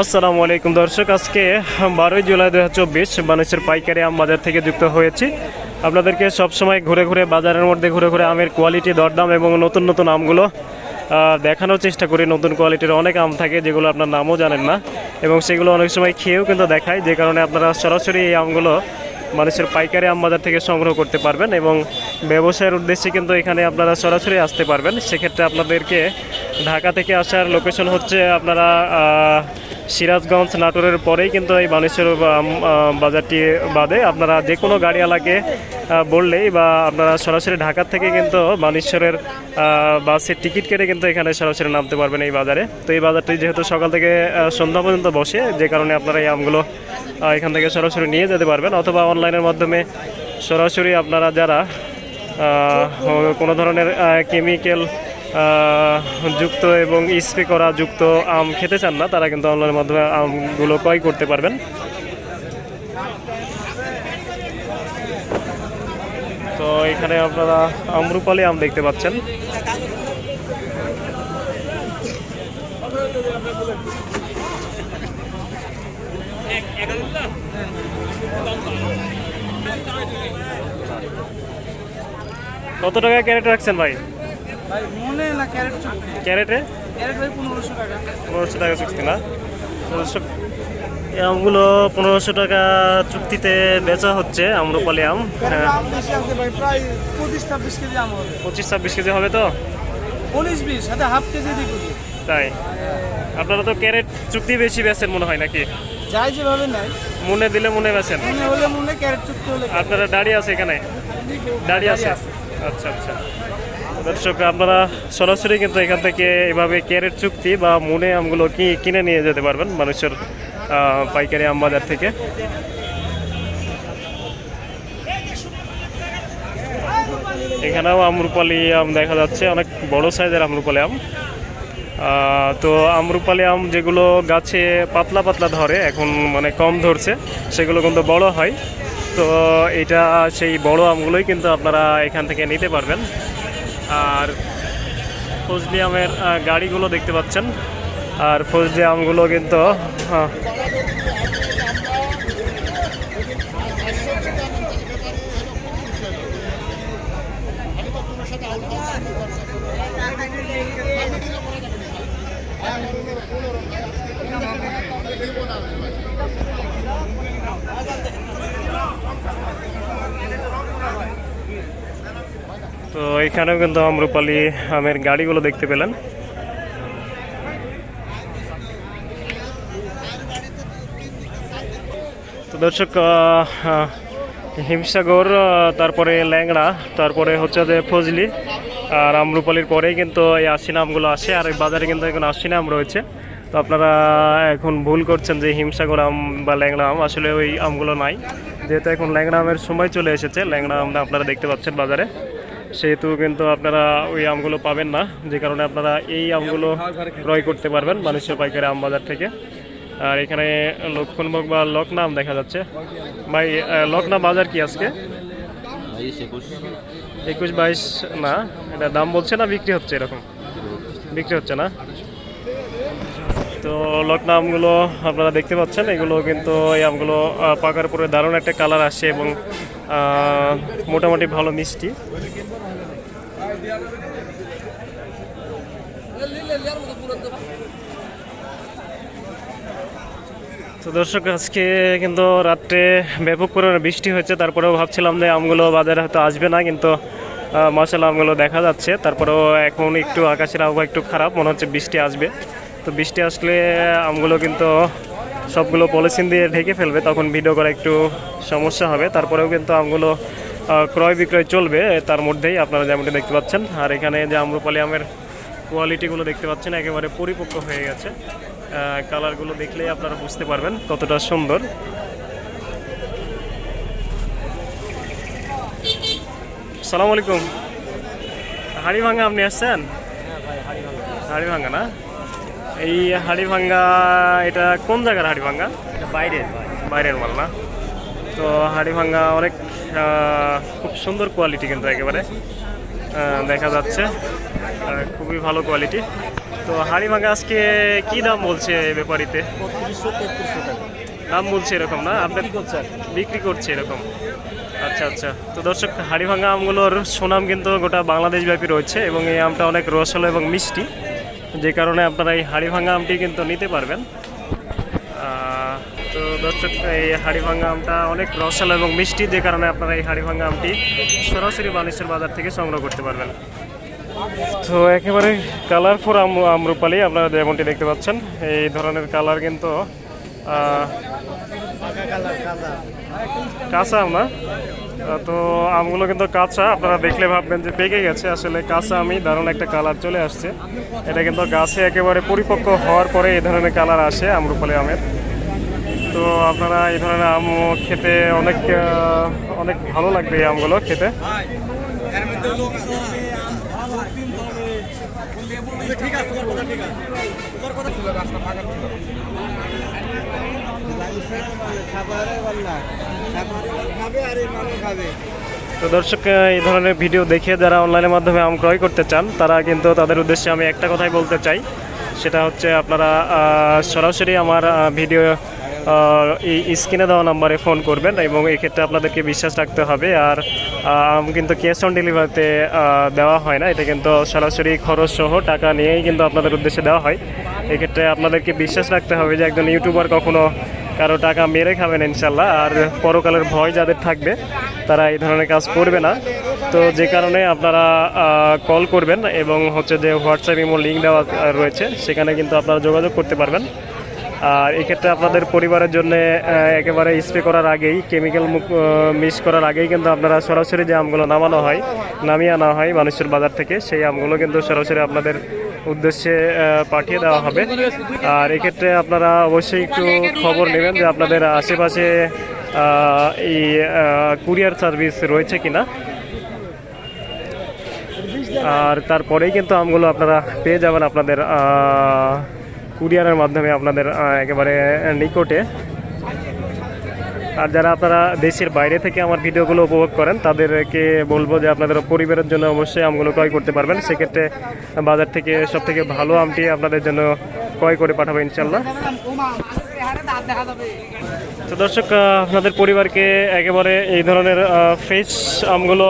আসসালামু আলাইকুম দর্শক, আজকে বারোই জুলাই দু হাজার চব্বিশ বানেশ্বর পাইকারি আম বাজার থেকে যুক্ত হয়েছি। আপনাদেরকে সবসময় ঘুরে ঘুরে বাজারের মধ্যে ঘুরে ঘুরে আমের কোয়ালিটি দরদাম এবং নতুন নতুন আমগুলো দেখানোর চেষ্টা করি। নতুন কোয়ালিটির অনেক আম থাকে যেগুলো আপনার নামও জানেন না এবং সেগুলো অনেক সময় খেয়েও কিন্তু দেখায়, যে কারণে আপনারা সরাসরি এই আমগুলো মানুষের পাইকারি আম বাজার থেকে সংগ্রহ করতে পারবেন এবং ব্যবসায়ের উদ্দেশ্যে কিন্তু এখানে আপনারা সরাসরি আসতে পারবেন। সেক্ষেত্রে আপনাদেরকে ঢাকা থেকে আসার লোকেশন হচ্ছে আপনারা সিরাজগঞ্জ নাটোরের পরেই কিন্তু এই বানেশ্বর বাজারটি বাদে। আপনারা যে কোনো গাড়িওয়ালাকে বললেই বা আপনারা সরাসরি ঢাকা থেকে কিন্তু বানেশ্বরের বাসের টিকিট কেটে কিন্তু এখানে সরাসরি নামতে পারবেন এই বাজারে। তো এই বাজারটি যেহেতু সকাল থেকে সন্ধ্যা পর্যন্ত বসে, যে কারণে আপনারা এই আমগুলো এখান থেকে সরাসরি নিয়ে যেতে পারবেন। অথবা অনলাইনের মাধ্যমে সরাসরি আপনারা যারা কোনো ধরনের কেমিক্যাল যুক্ত এবং স্প্রে করা যুক্ত আম খেতে চান না, তারা কিন্তু অনলাইনের মাধ্যমে আমগুলো ক্রয় করতে পারবেন। তো এখানে আপনারা আমরুপালি আম দেখতে পাচ্ছেন। কত টাকা ক্যারেট রাখছেন ভাই? ক্যারেট পনেরোশো টাকা। চুক্তি না? আমগুলো পনেরোশো টাকা চুক্তিতে বেচা হচ্ছে আম্রপালি আম। হ্যাঁ। পঁচিশ ছাব্বিশ কেজি হবে। তো? তাই? আপনারা তো ক্যারেট চুক্তি বেশি বেচেন মনে হয় নাকি? যাই যেভাবে নেয়। মনে দিলে মনে বেচেন। আপনারা দাঁড়িয়ে আছে এখানে? দাঁড়িয়ে আছে। আচ্ছা আচ্ছা। দর্শক, আপনারা সরাসরি কিন্তু এখান থেকে এভাবে ক্যারেট চুক্তি বা মনে আমগুলো কি কিনে নিয়ে যেতে পারবেন মানুষের পাইকারি আম বাজার থেকে? এখানেও আমরুপালি আম দেখা যাচ্ছে, অনেক বড় সাইজের আমরুপালি আম। তো আমরুপালি আম যেগুলো গাছে পাতলা পাতলা ধরে, এখন মানে কম ধরছে, সেগুলো কিন্তু বড় হয়। তো এটা সেই বড় আমগুলোই কিন্তু আপনারা এখান থেকে নিতে পারবেন। আর ফজলি আমের গাড়িগুলো দেখতে পাচ্ছেন। আর ফজলি আমগুলো কিন্তু তো এখানেও কিন্তু আম্রপালি আমের গাড়িগুলো দেখতে পেলেন। তো দর্শক হিমসাগর তারপরে ল্যাংড়া, তারপরে হচ্ছে যে ফজলি আর আমরুপালির পরেই কিন্তু এই আশিনা আমগুলো আসে আর এই বাজারে কিন্তু এখন আশিনা আম রয়েছে। তো আপনারা এখন ভুল করছেন যে হিমসাগর আম বা ল্যাংড়া আম, আসলে ওই আমগুলো নাই। যেহেতু এখন ল্যাংড়া আমের সময় চলে এসেছে, ল্যাংড়া আমটা আপনারা দেখতে পাচ্ছেন বাজারে। সেহেতু কিন্তু আপনারা ওই আমগুলো পাবেন না যে কারণে আপনারা এই আমগুলো ক্রয় করতে পারবেন মানুষের পাইকারি আম বাজার থেকে। আর এখানে লক্ষণভোগ বা লকনাম দেখা যাচ্ছে। ভাই লকনা বাজার কি আজকে? একুশ। একুশ বাইশ না এটা দাম বলছে না বিক্রি হচ্ছে এরকম? বিক্রি হচ্ছে না? তো লকনা আমগুলো আপনারা দেখতে পাচ্ছেন এগুলো কিন্তু এই আমগুলো পাকার পরে দারুণ একটা কালার আসে এবং মোটামুটি ভালো মিষ্টি। তো দর্শক, আজকে কিন্তু রাত্রে ব্যাপক পরিমাণে বৃষ্টি হয়েছে। তারপরেও ভাবছিলাম যে আমগুলো বাজারে হয়তো আসবে না, কিন্তু মাসাল আমগুলো দেখা যাচ্ছে। তারপরেও এখন একটু আকাশের আবহাওয়া একটু খারাপ, মনে হচ্ছে বৃষ্টি আসবে। তো বৃষ্টি আসলে আমগুলো কিন্তু সবগুলো পলিথিন দিয়ে ঢেকে ফেলবে, তখন ভিডিও করা একটু সমস্যা হবে। তারপরেও কিন্তু আমগুলো ক্রয় বিক্রয় চলবে তার মধ্যেই আপনারা যেমনটি দেখতে পাচ্ছেন আর এখানে যে আম্রপালি আমের কোয়ালিটিগুলো দেখতে পাচ্ছেন একেবারে পরিপক্ক হয়ে গেছে। কালারগুলো দেখলেই আপনারা বুঝতে পারবেন কতটা সুন্দর। সালাম আলাইকুম। হাড়ি ভাঙ্গা আপনি আসছেন? হাড়ি ভাঙ্গা না? এই হাড়ি ভাঙ্গা এটা কোন জায়গার হাড়ি ভাঙ্গা বাইরের বাইরের মাল না? তো হাড়ি ভাঙ্গা অনেক খুব সুন্দর কোয়ালিটি কিন্তু একেবারে। দেখা যাচ্ছে। খুবই ভালো কোয়ালিটি তো হাড়ি ভাঙা আজকে কি দাম বলছে এই ব্যাপারিতে? দাম বলছে এরকম না? আপনি বিক্রি করছে এরকম। আচ্ছা আচ্ছা। তো দর্শক হাড়িভাঙ্গা আমগুলোর সুনাম কিন্তু গোটা বাংলাদেশ ব্যাপী রয়েছে এবং এই আমটা অনেক রসালো এবং মিষ্টি। যে কারণে আপনারা এই হাড়িভাঙ্গা আমটি কিন্তু নিতে পারবেন। তো দর্শক, এই হাড়িভাঙ্গা আমটা অনেক রসালো এবং মিষ্টি যে কারণে আপনারা এই হাড়িভাঙ্গা আমটি সরাসরি বানেশ্বর বাজার থেকে সংগ্রহ করতে পারবেন। তো একেবারে কালারফুল আম আমরুপালি আপনারা যেমনটি দেখতে পাচ্ছেন, এই ধরনের কালার কিন্তু কাঁচা আম না? তো আমগুলো কিন্তু কাঁচা, আপনারা দেখলে ভাববেন যে পেকে গেছে। আসলে কাঁচা আমি দারুণ একটা কালার চলে আসছে। এটা কিন্তু গাছে একেবারে পরিপক্ক হওয়ার পরে এই ধরনের কালার আসে আমরুপালি আমের। তো আপনারা এই ধরনের আম খেতে অনেক অনেক ভালো লাগবে এই আমগুলো খেতে। তো দর্শক এই ধরনের ভিডিও দেখে যারা অনলাইনের মাধ্যমে আম ক্রয় করতে চান, তারা কিন্তু তাদের উদ্দেশ্যে আমি একটা কথাই বলতে চাই। সেটা হচ্ছে আপনারা সরাসরি আমার ভিডিও এই স্ক্রিনে দেওয়া নাম্বারে ফোন করবেন এবং এই ক্ষেত্রে আপনাদেরকে বিশ্বাস রাখতে হবে। আর কিন্তু ক্যাশ অন ডেলিভারিতে দেওয়া হয় না। এটা কিন্তু সরাসরি খরচ সহ টাকা নিয়েই কিন্তু আপনাদের উদ্দেশ্যে দেওয়া হয়। এক্ষেত্রে আপনাদেরকে বিশ্বাস রাখতে হবে যে একজন ইউটিউবার কখনো কারও টাকা মেরে খাবেন ইনশাল্লাহ আর পরকালের ভয় যাদের থাকবে, তারা এই ধরনের কাজ করবে না। তো যে কারণে আপনারা কল করবেন এবং হচ্ছে যে হোয়াটসঅ্যাপ, ইমো লিঙ্ক দেওয়া রয়েছে, সেখানে কিন্তু আপনারা যোগাযোগ করতে পারবেন। আর এক্ষেত্রে আপনাদের পরিবারের জন্য একেবারে স্প্রে করার আগেই কেমিক্যাল মুক মিক্স করার আগেই কিন্তু আপনারা সরাসরি যে আমগুলো নামানো হয়, নামিয়ে আনা হয় মানুষের বাজার থেকে, সেই আমগুলো কিন্তু সরাসরি আপনাদের উদ্দেশ্যে পাঠিয়ে দেওয়া হবে। আর এক্ষেত্রে আপনারা অবশ্যই একটু খবর নেবেন যে আপনাদের আশেপাশে এই কুরিয়ার সার্ভিস রয়েছে কিনা। আর তারপরেই কিন্তু আমগুলো আপনারা পেয়ে যাবেন আপনাদের কুরিয়ারের মাধ্যমে আপনাদের একেবারে নিকটে। আর যারা আপনারা দেশের বাইরে থেকে আমার ভিডিওগুলো উপভোগ করেন, তাদেরকে বলব যে আপনাদের পরিবারের জন্য অবশ্যই আমগুলো ক্রয় করতে পারবেন। সেক্ষেত্রে বাজার থেকে সব থেকে ভালো আমটি আপনাদের জন্য ক্রয় করে পাঠাবো ইনশাল্লাহ তো দর্শক আপনাদের পরিবারকে একেবারে এই ধরনের ফ্রেশ আমগুলো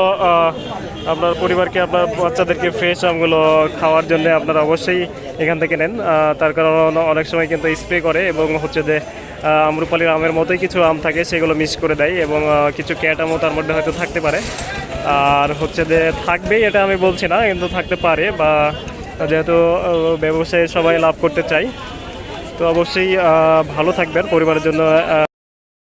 আপনার পরিবারকে, আপনার বাচ্চাদেরকে ফ্রেশ আমগুলো খাওয়ার জন্য আপনারা অবশ্যই এখান থেকে নেন। তার কারণ অনেক সময় কিন্তু স্প্রে করে এবং হচ্ছে যে আমরুপালির আমের মতোই কিছু আম থাকে, সেগুলো মিক্স করে দেয় এবং কিছু ক্যাটামো তার মধ্যে হয়তো থাকতে পারে। আর হচ্ছে যে, থাকবেই এটা আমি বলছি না, কিন্তু থাকতে পারে বা যেহেতু ব্যবসায়ে সবাই লাভ করতে চাই তো অবশ্যই ভালো থাকবেন, পরিবারের জন্য